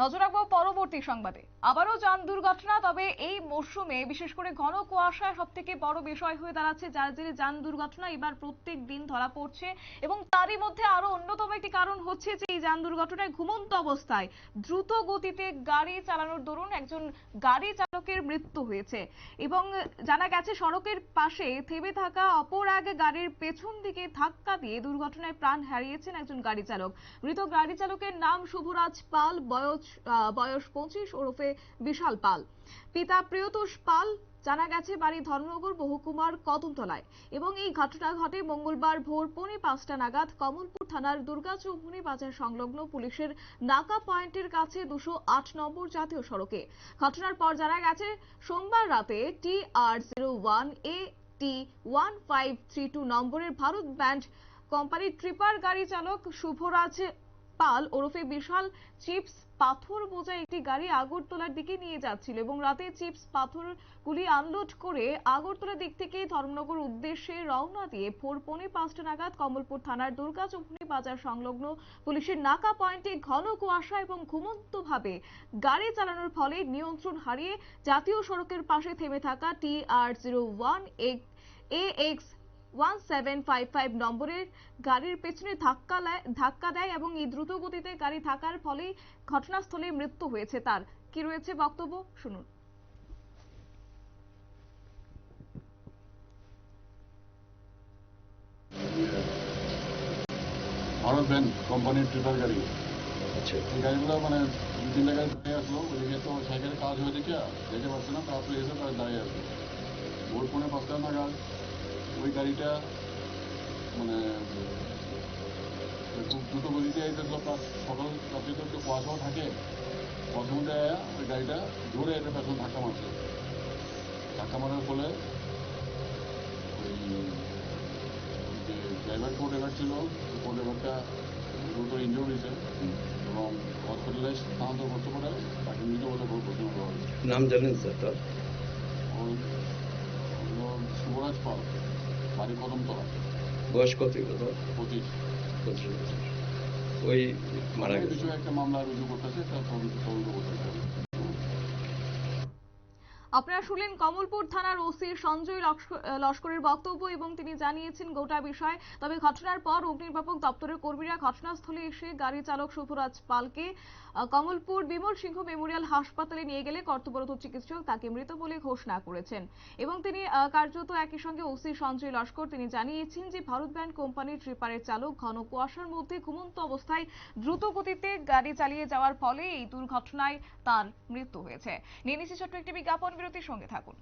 নজর রাখব পরবর্তী সংবাদে। আবারও যান দুর্ঘটনা, তবে এই মরশুমে বিশেষ করে ঘন কুয়াশায় সব থেকে বড় বিষয় হয়ে দাঁড়াচ্ছে যার জেরে যান দুর্ঘটনা। এবার প্রত্যেক দিন ধরা পড়ছে এবং তারই মধ্যে আরও অন্যতম একটি কারণ হচ্ছে যে এই যান দুর্ঘটনায় ঘুমন্ত অবস্থায় দ্রুত গতিতে গাড়ি চালানোর দরুন একজন গাড়ি চালকের মৃত্যু হয়েছে। এবং জানা গেছে, সড়কের পাশে থেমে থাকা অপর এক গাড়ির পেছন দিকে ধাক্কা দিয়ে দুর্ঘটনায় প্রাণ হারিয়েছেন একজন গাড়ি চালক। মৃত গাড়ি চালকের নাম শুভরাজ পাল, বয়স বয়স পঁচিশ ওরফে বিশাল পাল। পিতা প্রিয়তোষ পাল, জানা গেছে বাড়ি ধর্মনগর বহুকুমার কদমতলায়। এবং এই ঘটনা ঘটে মঙ্গলবার ভোর পৌনে পাঁচটা নাগাদ কমলপুর থানার দুর্গা চৌমুনি বাজার সংলগ্ন পুলিশের নাকা পয়েন্টের কাছে দুশো আট নম্বর জাতীয় সড়কে। ঘটনার পর জানা গেছে, সোমবার রাতে T R zero one A T one five three two নম্বরের ভারত ব্যান্ড কোম্পানির ট্রিপার গাড়ি চালক শুভরাজ পাল ওরফে বিশাল চিপস পাথর বোঝাই একটি গাড়ি আগরতলার দিকে নিয়ে যাচ্ছিল এবং রাতে চিপস পাথরগুলি আনলোড করে আগরতলার দিক থেকে ধর্মনগর উদ্দেশ্যে রওনা দিয়ে ভোর পৌনে পাঁচটা নাগাদ কমলপুর থানার দুর্গা চৌমুনি বাজার সংলগ্ন পুলিশের নাকা পয়েন্টে ঘন কুয়াশা এবং ঘুমন্ত ভাবে গাড়ি চালানোর ফলে নিয়ন্ত্রণ হারিয়ে জাতীয় সড়কের পাশে থেমে থাকা T R zero one X A X one seven five five নম্বরের গাড়ির পেছনে ধাক্কা ধাক্কা দেয় এবং এই দ্রুত গতিতে গাড়ি থাকার ফলে ঘটনাস্থলে মৃত্যু হয়েছে তার। কি রয়েছে বক্তব্য? শুনুন। ভারত ব্যান্ড কোম্পানির ট্রিপার গাড়ি। আচ্ছা। এই গাড়িগুলো মানে দু জায়গায় দাঁড়িয়ে আসলো ওইদিকে তো সাইকেলের কাজ হয়ে দেখে না তারপরে এসে তারা দাঁড়িয়ে আসলো ভোর পৌনে পাঁচটা নাগাদ। ওই গাড়িটা মানে খুব দ্রুত গতিতে আইতেছিল প্লাস সকাল রাত্রে তো একটু কুয়াশাও থাকে। কুয়াশার মধ্যে ওই গাড়িটা জোরে এটা পেছন ধাক্কা মারছে। ধাক্কা মারার ফলে ওই যে ড্রাইভার কো ড্রাইভার ছিল কো ড্রাইভারটা দ্রুত ইঞ্জুর হয়েছে এবং হসপিটালে স্থানান্তর করতে পারে তাকে মৃত বলে ঘোষণা করা হয়েছে নাম জানেন স্যার তার? শুভরাজ পাল। বাড়ি কদমতলা বয়স কত কত পঁচিশ। পঁচিশ বছর। ওই মারা গেছে। একটা মামলা রুজু করতেছে তার তদন্ত তদন্ত করতেছে আপনারা শুনলেন কমলপুর থানার ওসি সঞ্জয় লস্করের বক্তব্য এবং তিনি জানিয়েছেন গোটা বিষয়। তবে ঘটনার পর অগ্নিনির্বাপক দপ্তরের কর্মীরা ঘটনাস্থলে এসে গাড়ি চালক শুভরাজ পালকে কমলপুর বিমল সিংহ মেমোরিয়াল হাসপাতালে নিয়ে গেলে কর্তব্যরত চিকিৎসক তাকে মৃত বলে ঘোষণা করেছেন। এবং তিনি কার্যত একই সঙ্গে ওসি সঞ্জয় লস্কর তিনি জানিয়েছেন যে ভারত ব্যান্ড কোম্পানির ট্রিপারের চালক ঘন কুয়াশার মধ্যে ঘুমন্ত অবস্থায় দ্রুত গতিতে গাড়ি চালিয়ে যাওয়ার ফলে এই দুর্ঘটনায় তার মৃত্যু হয়েছে। নিয়ে নিচ্ছি একটি বিজ্ঞাপন। বিরতির সঙ্গে থাকুন।